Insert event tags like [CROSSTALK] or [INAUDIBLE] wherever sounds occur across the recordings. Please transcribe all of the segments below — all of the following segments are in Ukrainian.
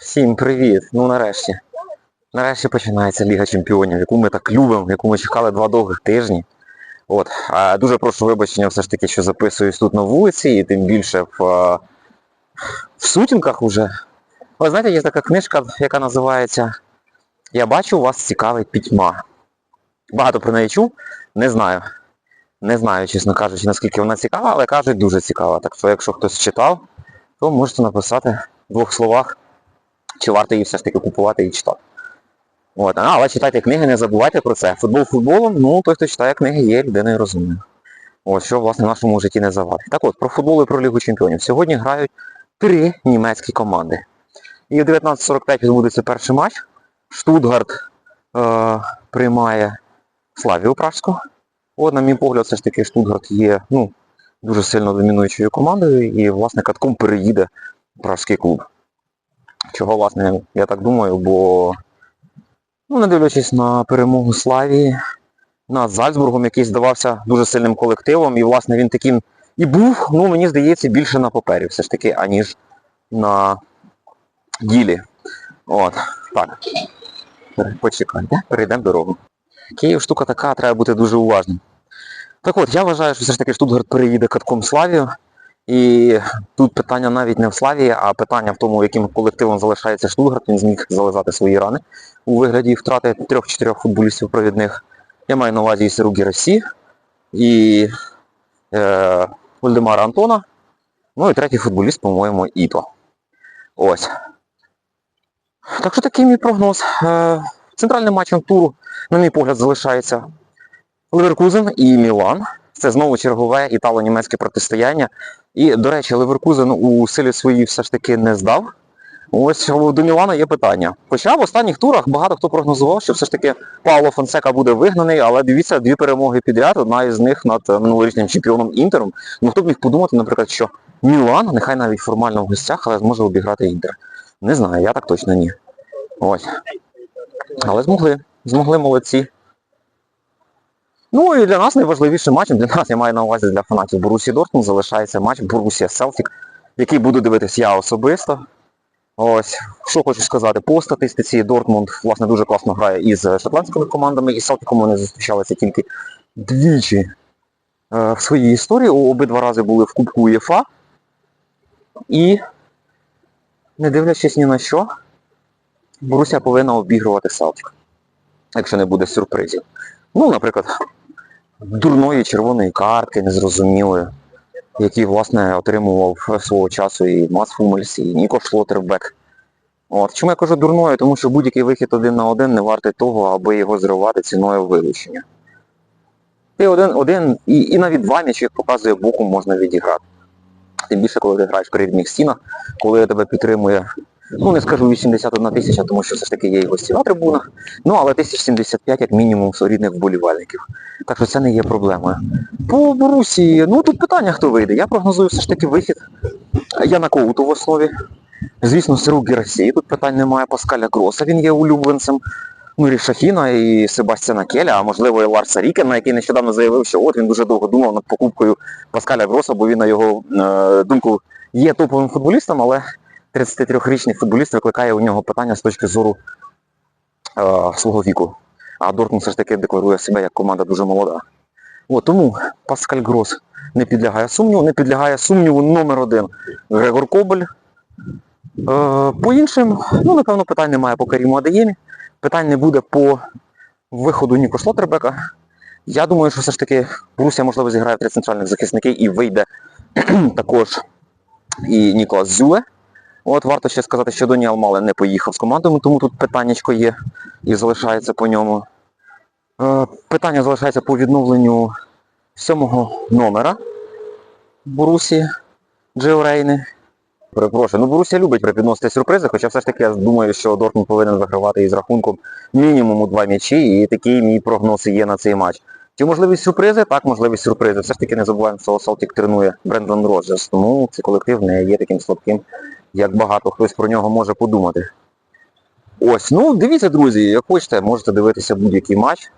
Всім привіт! Ну нарешті. Нарешті починається Ліга Чемпіонів, яку ми так любимо, яку ми чекали два довгих тижні. От. А дуже прошу вибачення все ж таки, що записуюсь тут на вулиці, і тим більше в, в сутінках уже. Ви знаєте, є така книжка, яка називається Я бачу, вас цікавить пітьма. Багато про неї чув, не знаю. Не знаю, чесно кажучи, наскільки вона цікава, але кажуть, дуже цікава. Так що, якщо хтось читав, то можете написати в двох словах, чи варто її все ж таки купувати і читати. От, а, але читайте книги, не забувайте про це. Футбол футболом, ну той, хто читає книги, є людиною розумною. Ось що, власне, в нашому житті не завадить. Так от, про футбол і про Лігу Чемпіонів. Сьогодні грають три німецькі команди. І о 19.45 відбудеться перший матч. Штутгарт е, приймає Славію Пражську. От, на мій погляд, все ж таки Штутгарт є ну, дуже сильно домінуючою командою і, власне, катком переїде пражський клуб. Чого, власне, я так думаю, бо, ну, не дивлячись на перемогу Славії, над Зальцбургом, який здавався дуже сильним колективом, і, власне, він таким і був, ну, мені здається, більше на папері все ж таки, аніж на ділі. От, так. Почекайте, перейдемо дорогу. Київ штука така, треба бути дуже уважним. Так от, я вважаю, що все ж таки Штутгарт переїде катком Славію. І тут питання навіть не в Славії, а питання в тому, яким колективом залишається Штутгарт. Він зміг зализати свої рани у вигляді втрати трьох-чотирьох футболістів провідних. Я маю на увазі і Сиру Герасі, і е, Вольдемара Антона. Ну і третій футболіст, по-моєму, Іто. Ось. Так що такий мій прогноз. Е, центральним матчем туру, на мій погляд, залишається Леверкузен і Мілан. Це знову чергове італо-німецьке протистояння. І, до речі, Леверкузен у силі своїй все ж таки не здав. Ось до Мілана є питання. Хоча в останніх турах багато хто прогнозував, що все ж таки Пауло Фонсека буде вигнаний, але дивіться, дві перемоги підряд, одна із них над минулорічним чемпіоном Інтером. Ну хто б міг подумати, наприклад, що Мілан, нехай навіть формально в гостях, але зможе обіграти Інтер. Не знаю, я так точно ні. Ось. Але змогли. Змогли молодці. Ну і для нас найважливішим матчем, для нас я маю на увазі для фанатів Борусі Дортмунд, залишається матч Борусія Селтік, який буду дивитись я особисто. Ось, що хочу сказати, по статистиці Дортмунд власне дуже класно грає із шотландськими командами, і з Селтіком вони зустрічалися тільки двічі е, в своїй історії. Обидва рази були в Кубку УЄФА. І, не дивлячись ні на що, Борусія повинна обігрувати Селтік, якщо не буде сюрпризів. Ну, наприклад, дурної червоної картки, незрозумілої, які, власне, отримував свого часу і Мас Фумельс, і Ніко Шлотербек. От. Чому я кажу дурною? Тому що будь-який вихід один на один не вартий того, аби його зривати ціною вилучення. Ти один, один і, і навіть два м'ячі, як показує боку, можна відіграти. Тим більше, коли ти граєш при рівних стінах, коли тебе підтримує, ну не скажу 81 тисяча, тому що все ж таки є і гості на трибунах, ну але 1075 як мінімум рідних вболівальників. Так що це не є проблемою. По Борусі, ну тут питання, хто вийде. Я прогнозую все ж таки вихід. Я на Коуту в основі. Звісно, Сиру Герасі, тут питань немає Паскаля Гроса, він є улюбленцем. Ну, і Шафіна, і Себастьяна Келя, а можливо і Ларса Рікена, який нещодавно заявив, що от він дуже довго думав над покупкою Паскаля Гроса, бо він, на його е, думку, є топовим футболістом, але 33-річний футболіст викликає у нього питання з точки зору е, свого віку. А Дортмунд все ж таки декларує себе як команда дуже молода. От, тому Паскаль Грос не підлягає сумніву, не підлягає сумніву номер один Грегор Кобель. Е, по іншим, ну, напевно, питань немає по Каріму Адеємі. Питань не буде по виходу Ніко Шлотербека. Я думаю, що все ж таки Русія, можливо, зіграє три центральних захисники і вийде [CLEARS THROAT] також і Ніколас Зюле. От варто ще сказати, що Доні Алмале не поїхав з командою, тому тут питаннячко є і залишається по ньому. Е, питання залишається по відновленню сьомого номера Борусі Джео Рейни. Перепрошую, ну Борусія любить припідносити сюрпризи, хоча все ж таки я думаю, що Дортмунд повинен вигравати із рахунком мінімум два м'ячі, і такий мій прогноз є на цей матч. Чи можливість сюрпризи? Так, можливість сюрпризи. Все ж таки не забуваємо, що Салтік тренує Брендон Роджерс, тому цей колектив не є таким слабким, як багато хтось про нього може подумати. Ось, ну дивіться, друзі, як хочете, можете дивитися будь-який матч.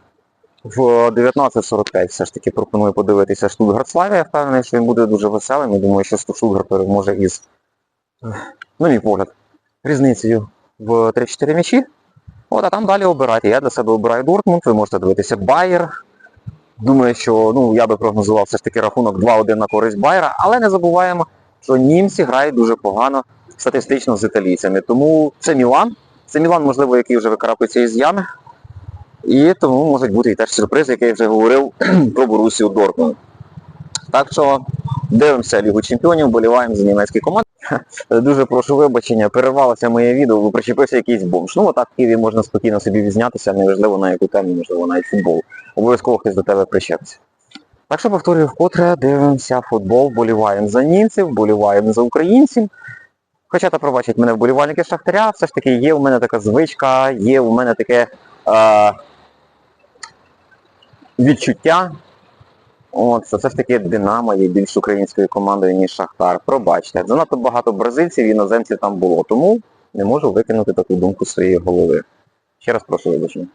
В 19.45 все ж таки пропоную подивитися Штутгарт Славія. Я впевнений, що він буде дуже веселим. Я думаю, що Штутгарт переможе із, на мій погляд, різницею в 3-4 м'ячі. От, а там далі обирайте. Я для себе обираю Дортмунд, ви можете дивитися Байер. Думаю, що ну, я би прогнозував все ж таки рахунок 2-1 на користь Байера, але не забуваємо, що німці грають дуже погано статистично з італійцями. Тому це Мілан. Це Мілан, можливо, який вже викарабкується із ями. І тому можуть бути і теж сюрпризи, який я вже говорив [CLEARS THROAT] про Борусію Дортмунд. Так що дивимося Лігу Чемпіонів, боліваємо за німецькі команди. Дуже прошу вибачення, перервалося моє відео, причепився якийсь бомж. Ну отак в Києві можна спокійно собі відзнятися, неважливо на яку тему, можливо, навіть футбол. Обов'язково хтось до тебе причепиться. Так що повторюю вкотре, дивимося футбол, боліваємо за німців, боліваємо за українців. Хоча та пробачать мене вболівальники Шахтаря, все ж таки є у мене така звичка, є у мене таке е, відчуття. От, це все ж таки Динамо є більш українською командою, ніж Шахтар. Пробачте, занадто багато бразильців і іноземців там було, тому не можу викинути таку думку з своєї голови. Ще раз прошу вибачення.